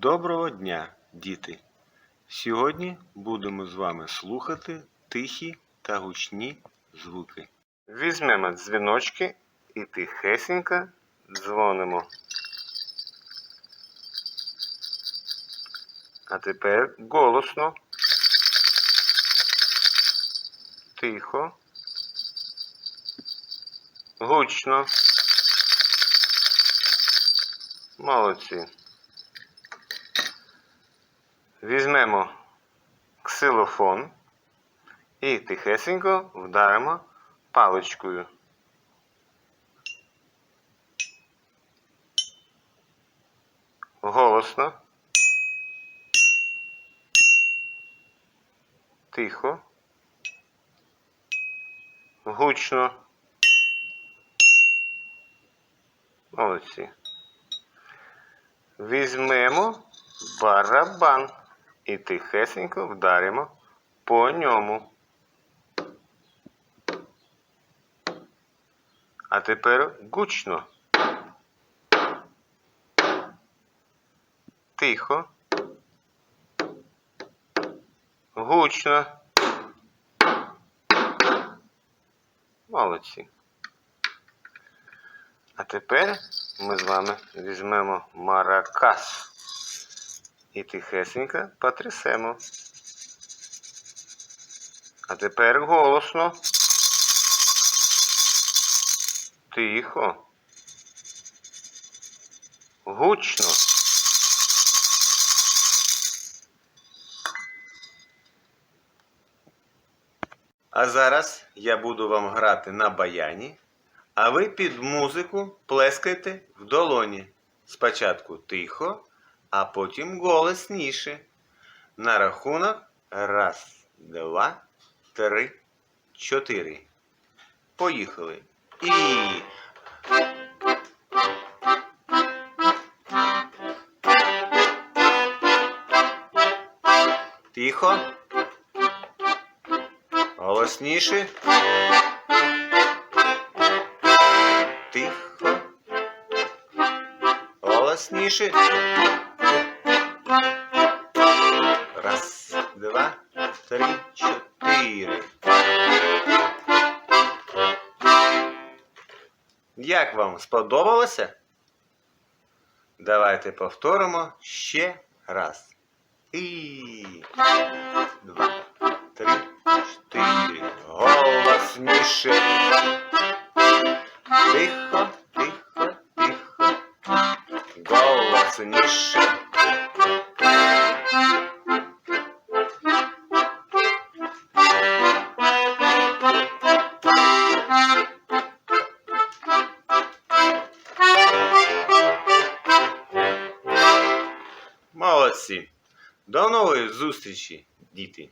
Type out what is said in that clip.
Доброго дня, діти! Сьогодні будемо з вами слухати тихі та гучні звуки. Візьмемо дзвіночки і тихесенько дзвонимо. А тепер голосно. Тихо. Гучно. Молодці. Візьмемо ксилофон і тихесенько вдаримо паличкою. Голосно. Тихо. Гучно. Молодці. Візьмемо барабан і тихесенько вдаримо по ньому. А тепер гучно. Тихо. Гучно. Молодці. А тепер ми з вами візьмемо маракас і тихесенько потрясемо. А тепер голосно. Тихо. Гучно. А зараз я буду вам грати на баяні, а ви під музику плескайте в долоні. Спочатку тихо, а потім голосніше. На рахунок раз, два, три, чотири. Поїхали. І. Тихо. Голосніше. Тихо. Голосніше. Раз, два, три, чотири. Як вам сподобалося? Давайте повторимо ще раз. І два, три, чотири. Голосніше. Тихо, тихо, тихо. Голосніше. Молодці. До нової зустрічі, діти.